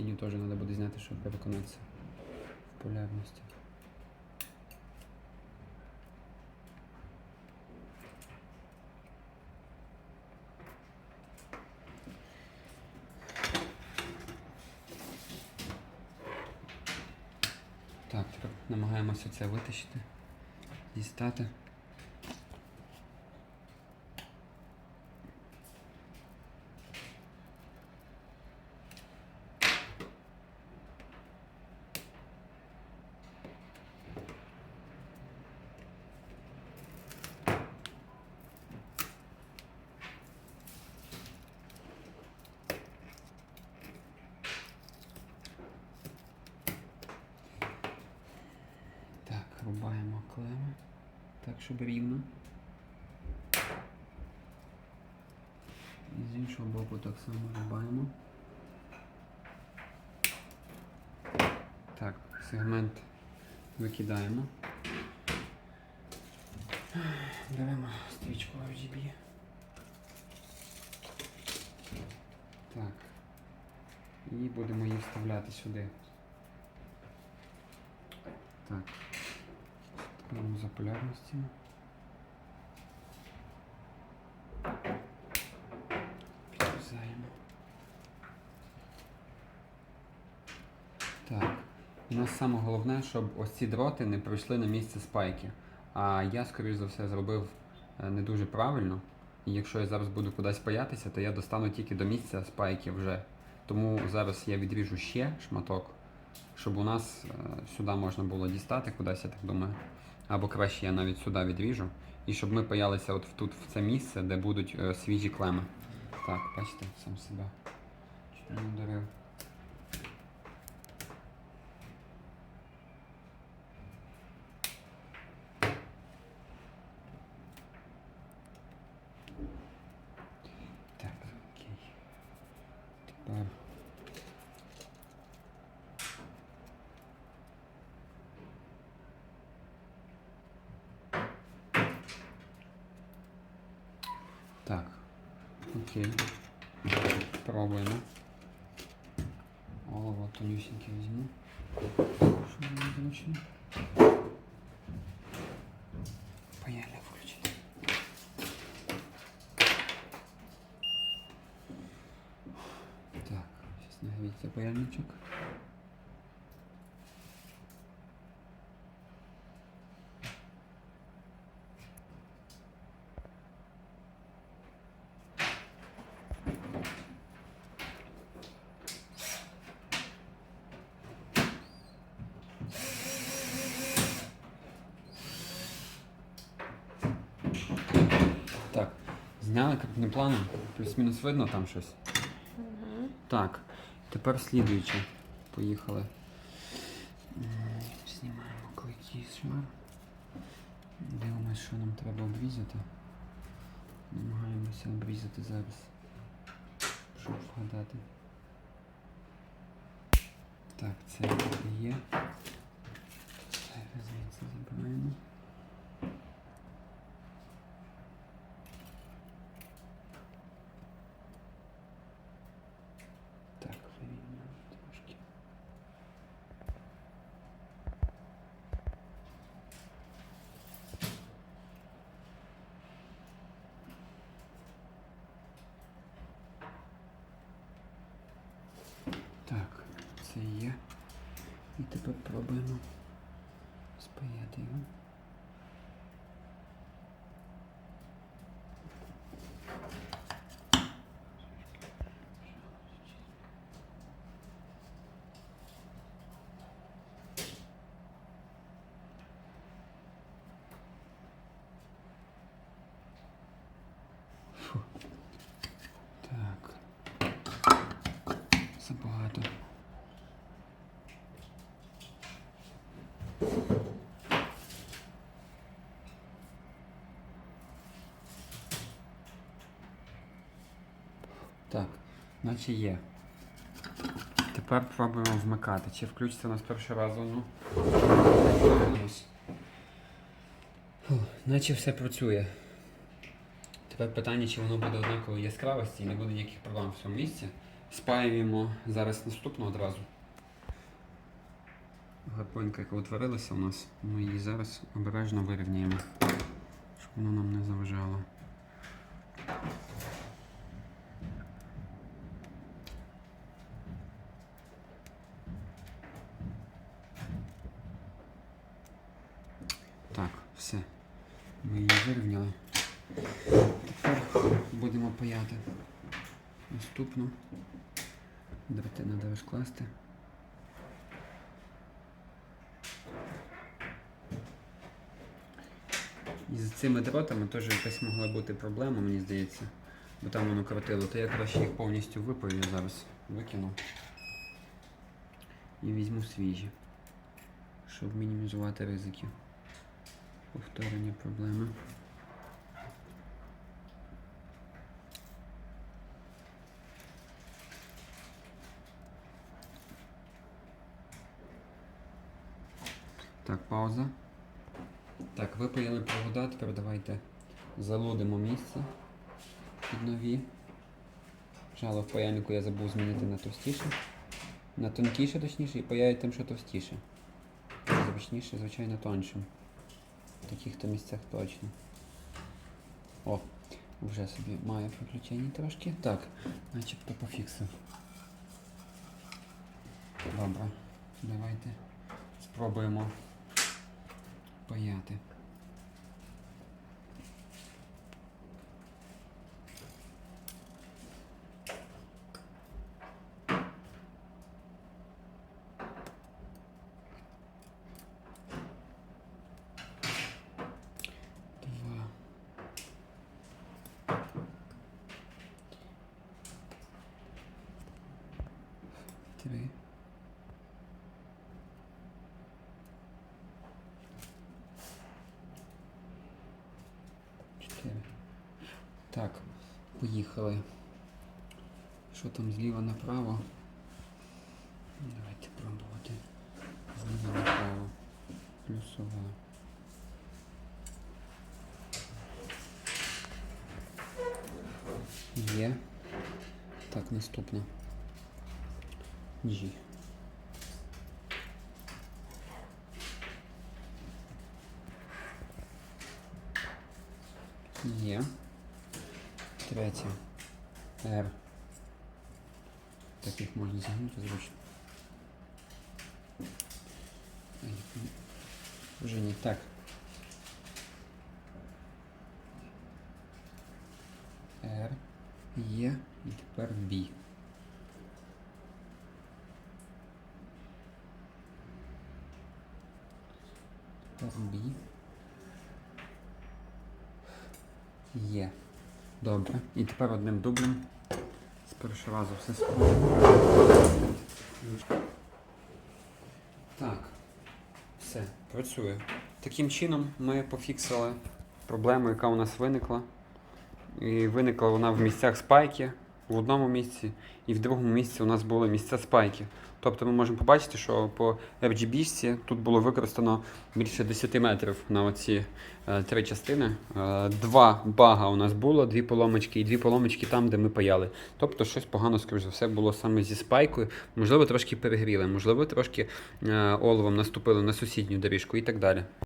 тінню теж треба буде зняти, щоб переконатися в полярності. Так, намагаємося це витащити, дістати. Рубаємо клеми. Так, щоб рівно. І з іншого боку так само рубаємо. Так, сегмент викидаємо. Беремо стрічку RGB. Так. І будемо її вставляти сюди. Так. Беремо за полярності. Підрізаємо. Так. У нас саме головне, щоб ось ці дроти не пройшли на місце спайки. А я, скоріш за все, зробив е, не дуже правильно. І якщо я зараз буду кудись паятися, то я достану тільки до місця спайки вже. Тому зараз я відріжу ще шматок, щоб у нас е, сюди можна було дістати кудись, я так думаю. Або краще я навіть сюди відріжу. І щоб ми паялися от тут в це місце, де будуть е, свіжі клеми. Так, бачите, сам себе. Чуть не ударив. Так, окей. Тепер. Так. Окей. Пробуємо. Олово тонюсеньке візьму. Щоб було зручно. Паяльник включити. Так, зараз нагріється паяльничок. Зняли крупним планом, плюс-мінус видно там щось. Так, тепер слідуюче. Поїхали. Знімаємо клейкий шмар. Дивимось, що нам треба обрізати. Намагаємося обрізати зараз, щоб вгадати. Так, це є. Це звідси забираємо. Так, вирівняємо трошки. Так, це є. І тепер пробуємо спаяти його. Фу. Так. Забагато. Так, наче є. Тепер пробуємо вмикати. Чи включиться у нас перший раз воно? Ось. Фу, Наче все працює. Тепер питання, чи воно буде однакової яскравості і не буде ніяких проблем в цьому місці. спаюємо зараз наступну одразу. Гапонька, яка утворилася у нас, ми її зараз обережно вирівняємо, щоб вона нам не заважала. Так, все. Ми її вирівняли. Тепер будемо паяти. Наступну. Дроти треба розкласти. І з цими дротами теж якась могла бути проблема, мені здається. Бо там воно крутило, то я краще їх повністю випаю зараз. Викину. І візьму свіжі. Щоб мінімізувати ризики повторення проблеми. Так, пауза. Так, випаяли провода, тепер давайте залудимо місце під нові. Жало в паяльнику я забув змінити на товстіше. На тонкіше, точніше, і паяю тим, що товстіше. Зручніше, звичайно, тоншим. В таких то місцях точно. О, вже собі має приключення трошки. Так, начебто пофіксив. Добре, давайте спробуємо паяти. Два. Три. Чотири. Так, поїхали. Що там зліва направо? Давайте пробувати. Зліва направо. Плюсова. Є. Так, наступне. G. Є. Третє. R. Так їх можна загнути зручно. Ай, Вже не так. R. Є. І тепер B. Тепер B. Є. Добре. І тепер одним дублем. З першого разу все спробуємо. Так. Все, працює. Таким чином ми пофіксили проблему, яка у нас виникла. І виникла вона в місцях спайки в одному місці, і в другому місці у нас були місця спайки. Тобто ми можемо побачити, що по RGB тут було використано більше 10 метрів на оці е, три частини. Е, два бага у нас було, дві поломочки і дві поломочки там, де ми паяли. Тобто щось погано, скоріш за все, було саме зі спайкою. Можливо, трошки перегріли, можливо, трошки е, оловом наступили на сусідню доріжку і так далі.